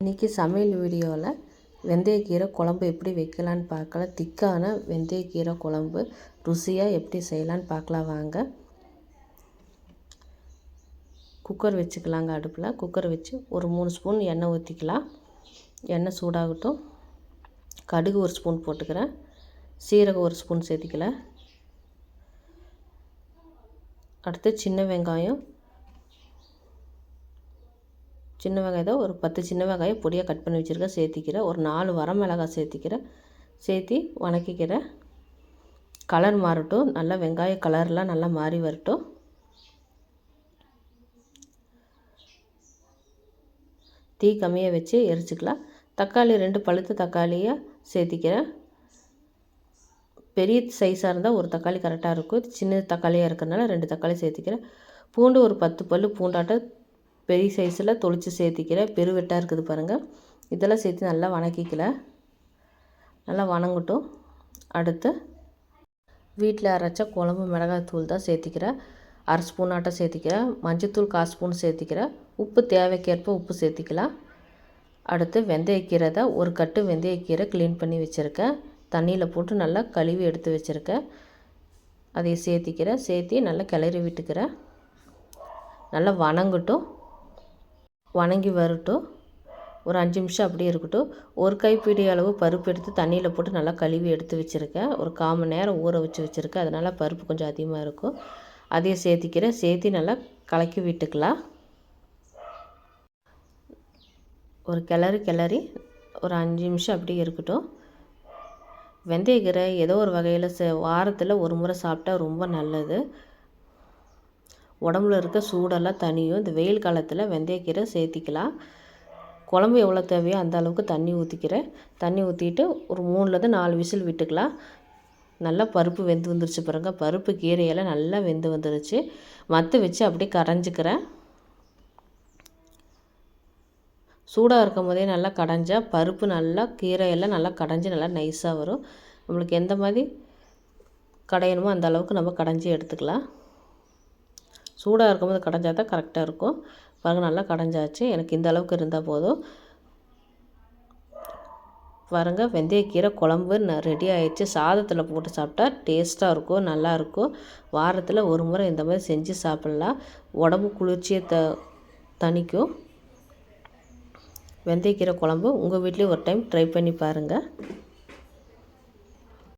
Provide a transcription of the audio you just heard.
இன்றைக்கி சமையல் வீடியோவில் வெந்தயக்கீரை குழம்பு எப்படி வைக்கலான்னு பார்க்கலாம் திக்கான வெந்தயக்கீரை குழம்பு ருசியாக எப்படி செய்யலான்னு பார்க்கலாம் வாங்க. குக்கர் வச்சுக்கலாங்க அடுப்பில். குக்கர் வச்சு ஒரு மூணு ஸ்பூன் எண்ணெய் ஊற்றிக்கலாம் எண்ணெய் சூடாகட்டும். கடுகு ஒரு ஸ்பூன் போட்டுக்கிறேன். சீரகம் ஒரு ஸ்பூன் சேர்த்திக்கல. அடுத்து சின்ன வெங்காயம் சின்ன வெங்காயம் ஒரு பத்து சின்ன வெங்காயம் பொடியாக கட் பண்ணி வச்சுருக்கேன் சேர்த்திக்கிறேன் ஒரு நாலு வரமிளகாய் சேர்த்திக்கிறேன் சேர்த்தி வணக்கிக்கிறேன் கலர் மாறட்டும். நல்லா வெங்காய கலர்லாம் நல்லா மாறி வரட்டும். தீ கம்மியாக வச்சு எரிச்சிக்கலாம். தக்காளி ரெண்டு பழுத்த தக்காளியை சேர்த்திக்கிறேன் பெரிய சைஸாக இருந்தால் ஒரு தக்காளி கரெக்டாக இருக்கும். சின்ன தக்காளியாக இருக்கிறதுனால ரெண்டு தக்காளி சேர்த்திக்கிறேன் பூண்டு ஒரு பத்து பல் பூண்டாட்டம். பெரிய சைஸில் தொளித்து சேர்த்திக்கிறேன் பெருவெட்டாக இருக்குது பாருங்கள் இதெல்லாம் சேர்த்து நல்லா வணக்கிக்கல. நல்லா வணங்கட்டும். அடுத்து வீட்டில் அரைச்ச குழம்பு மிளகாய் தூள் தான் சேர்த்திக்கிறேன் அரை ஸ்பூன் ஆட்டம் சேர்த்திக்கிறேன் மஞ்சத்தூள் கால் ஸ்பூன் சேர்த்திக்கிறேன் உப்பு தேவைக்கேற்ப உப்பு சேர்த்திக்கலாம். அடுத்து வெந்தயக்கீரை தான் ஒரு கட்டு வெந்தயக்கீரை க்ளீன் பண்ணி வச்சுருக்கேன். தண்ணியில் போட்டு நல்லா கழுவி எடுத்து வச்சுருக்கேன். அதை சேர்த்திக்கிறேன். சேர்த்தி நல்லா கிளறி விட்டுக்கிறேன். நல்லா வணங்கட்டும். வணங்கி வரட்டும். ஒரு அஞ்சு நிமிஷம் அப்படியே இருக்கட்டும். ஒரு கைப்பிடி அளவு பருப்பு எடுத்து தண்ணியில் போட்டு நல்லா கழுவி எடுத்து வச்சுருக்கேன். ஒரு கால் மணி நேரம் ஊற வச்சு வச்சுருக்கேன். அதனால் பருப்பு கொஞ்சம் அதிகமாக இருக்கும். அதையும் சேர்த்திக்கிறேன். சேர்த்தி நல்லா கலக்கி விட்டுக்கலாம். ஒரு கிளறி கிளறி ஒரு அஞ்சு நிமிஷம் அப்படியே இருக்கட்டும். வெந்தயக்கீரை ஏதோ ஒரு வகையில் வாரத்தில் ஒரு முறை சாப்பிட்டா ரொம்ப நல்லது. உடம்புல இருக்க சூடெல்லாம் தனியும் இந்த வெயில் காலத்தில் வெந்தயக்கீரை சேர்த்திக்கலாம். குழம்பு எவ்வளோ தேவையோ அந்த அளவுக்கு தண்ணி ஊற்றிக்கிறேன் தண்ணி ஊற்றிட்டு ஒரு மூணுலேருந்து நாலு விசில் விட்டுக்கலாம். நல்லா பருப்பு வெந்து வந்துருச்சு பாருங்க. பருப்பு கீரையெல்லாம் நல்லா வெந்து வந்துருச்சு. மற்ற வச்சு அப்படியே கரைஞ்சிக்கிறேன். சூடாக இருக்கும் போதே நல்லா கடைஞ்சால் பருப்பு நல்லா கீரையெல்லாம் நல்லா கடைஞ்சி நல்லா நைஸாக வரும். நம்மளுக்கு எந்த மாதிரி கடையணுமோ அந்த அளவுக்கு நம்ம கடைஞ்சி எடுத்துக்கலாம். சூடாக இருக்கும்போது கடைஞ்சா தான் கரெக்டாக இருக்கும். பாருங்கள் நல்லா கடைஞ்சாச்சு. எனக்கு இந்த அளவுக்கு இருந்தால் போதும். பாருங்கள் வெந்தயக்கீரை குழம்பு ரெடி ஆகிடுச்சு சாதத்தில் போட்டு சாப்பிட்டா டேஸ்ட்டாக இருக்கும் நல்லாயிருக்கும் வாரத்தில் ஒரு முறை இந்த மாதிரி செஞ்சு சாப்பிட்லாம். உடம்பு குளிர்ச்சியை த தணிக்கும். வெந்தயக்கீரை குழம்பு உங்கள் வீட்லேயும் ஒரு டைம் ட்ரை பண்ணி பாருங்கள்